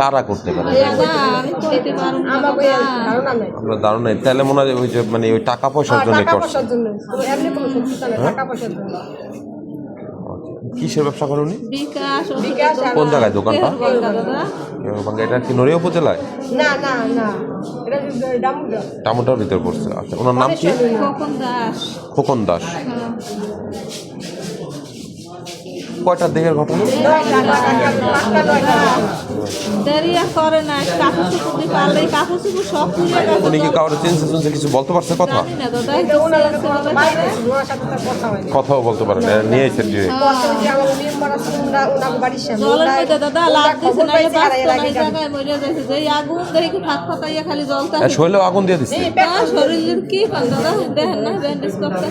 কারা করতে পারে? আপনার ধারণা নেই। তাহলে মনে হয় ওই যে মানে ওই টাকা পয়সার জন্য টাকা করছে। কিসের ব্যবসা করেন উনি? কোন জায়গায় দোকানটা এটা কি নড়িয়া উপজেলায়? না না না। এটা ডামুডা ভিতরে পড়ছে। আচ্ছা ওনার নাম কি? খোকন দাস। খোকন দাস। সব পুড়ে গেছে উনি কি কাউরে চিনছে চিনছে কিছু বলতে পারছে কথা? করে কথাও বলতে পারে না নিয়ে এসে দিয়ে বলছে যে আমার মেম্বার আছে ওনার ওনার বাড়ির সামনে জলের ওনার- মধ্যে দাদা ওনার লাভ দিছে খবর না পাইছে আর বাঁচতো এর না আগে এই গাড়ি- জায়গায় মরে যাচ্ছে যে এই আগুন দিয়ে দিচ্ছে শরীরের কি দেখেন না ব্যান্ডেজ করতে।